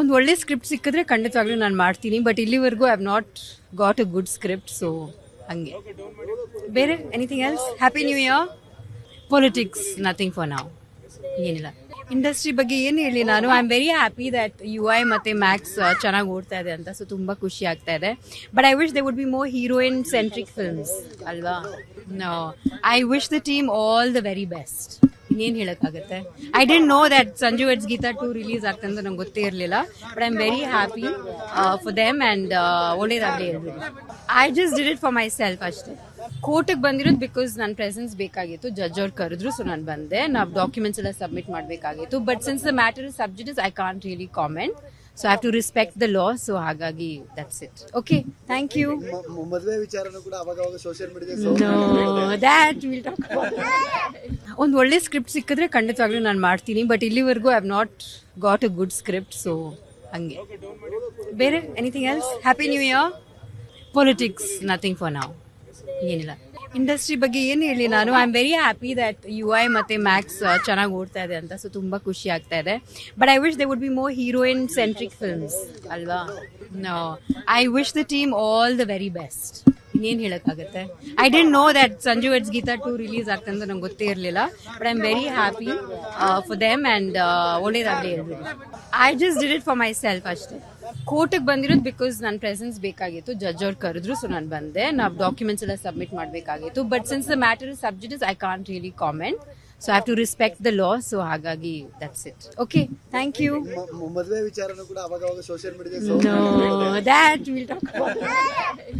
ಒಂದು ಒಳ್ಳೆ ಸ್ಕ್ರಿಪ್ಟ್ ಸಿಕ್ಕಿದ್ರೆ ಖಂಡಿತವಾಗ್ಲೂ ನಾನು ಮಾಡ್ತೀನಿ ಬಟ್ ಇಲ್ಲಿವರೆಗೂ I have not got a good script so ಹಂಗೆ. ಬೇರೆ anything else happy new year politics nothing for ನಾವು ಏನಿಲ್ಲ. ಇಂಡಸ್ಟ್ರಿ ಬಗ್ಗೆ ಏನು ಹೇಳಿ ನಾನು? I am very happy that you I ಮತ್ತು ಮ್ಯಾಕ್ಸ್ ಚೆನ್ನಾಗಿ ಓಡ್ತಾ ಇದೆ ಅಂತ ಸೊ ತುಂಬ ಖುಷಿ ಆಗ್ತಾ ಇದೆ. But I wish they would be more heroine centric films ಅಲ್ವಾ I wish the team all the very best ಇನ್ನೇನು ಹೇಳಕ್ಕಾಗತ್ತೆ? I didn't know that Sanju weds Geetha two release ಆಗ್ತದೆ ಅಂತ ನಂಗೆ ಗೊತ್ತೇ ಇರಲಿಲ್ಲ but I am very happy for them and ಒಳ್ಳೇದಾಗಲಿ ಎಲ್ರಿಗೂ I just did it for myself ಅಷ್ಟೇ. ಕೋರ್ಟಿಗೆ ಬಂದಿರೋದು ಬಿಕಾಸ್ ನನ್ನ ಪ್ರೆಸೆನ್ಸ್ ಬೇಕಾಗಿತ್ತು ಜಡ್ಜ್ ಅವ್ರು ಕರೆದ್ರು ಸೊ ನಾನು ಬಂದೆ. ನಾವು ಡಾಕ್ಯುಮೆಂಟ್ಸ್ ಎಲ್ಲ ಸಬ್ಮಿಟ್ ಮಾಡಬೇಕಾಗಿತ್ತು but since the matter is subject is I can't really comment so I have to respect the law so ಹಾಗಾಗಿ that's it okay thank you ಮದುವೆ ವಿಚಾರನೂ ಕೂಡ ಅವಾಗ ಸೋಷಿಯಲ್ ಮೀಡಿಯಾ ಒಂದು ಒಳ್ಳೆ ಸ್ಕ್ರಿಪ್ಟ್ ಸಿಕ್ಕಿದ್ರೆ ಖಂಡಿತವಾಗ್ಲೂ ನಾನು ಮಾಡ್ತೀನಿ. ಬಟ್ ಇಲ್ಲಿವರೆಗೂ I have not got a good script so ಹಂಗೆ. ಬೇರೆ? Anything else happy new year politics nothing for ನಾವು ಏನಿಲ್ಲ. ಇಂಡಸ್ಟ್ರಿ ಬಗ್ಗೆ ಏನು ಹೇಳಿ ನಾನು? I am very happy that you I ಮತ್ತು ಮ್ಯಾಕ್ಸ್ ಚೆನ್ನಾಗಿ ಓಡ್ತಾ ಇದೆ ಅಂತ ಸೊ ತುಂಬ ಖುಷಿ ಆಗ್ತಾ ಇದೆ. But I wish they would be more heroine centric films ಅಲ್ವಾ I wish the team all the very best ಇನ್ನೇನು ಹೇಳೋಕ್ಕಾಗುತ್ತೆ? I didn't know that Sanju weds Geetha two release ಆಗ್ತದೆ ಅಂತ ನಂಗೆ ಗೊತ್ತೇ ಇರಲಿಲ್ಲ but I am very happy for them and ಒಳ್ಳೇದಾಗಲಿ ಎಲ್ರಿಗೂ. I just did it for myself ಅಷ್ಟೇ. ಕೋರ್ಟಿಗೆ ಬಂದಿರೋದು ಬಿಕಾಸ್ ನನ್ನ ಪ್ರೆಸೆನ್ಸ್ ಬೇಕಾಗಿತ್ತು. ಜಡ್ಜ್ ಅವ್ರು ಕರೆದ್ರು ಸೊ ನಾನು ಬಂದೆ. ನಾವು ಡಾಕ್ಯುಮೆಂಟ್ಸ್ ಎಲ್ಲ ಸಬ್ಮಿಟ್ ಮಾಡಬೇಕಾಗಿತ್ತು. But since the matter is subject is I can't really comment so I have to respect the law so ಹಾಗಾಗಿ that's it okay thank you ಮದುವೆ ವಿಚಾರನೂ ಕೂಡ ಅವಾಗ ಅವಾಗ social media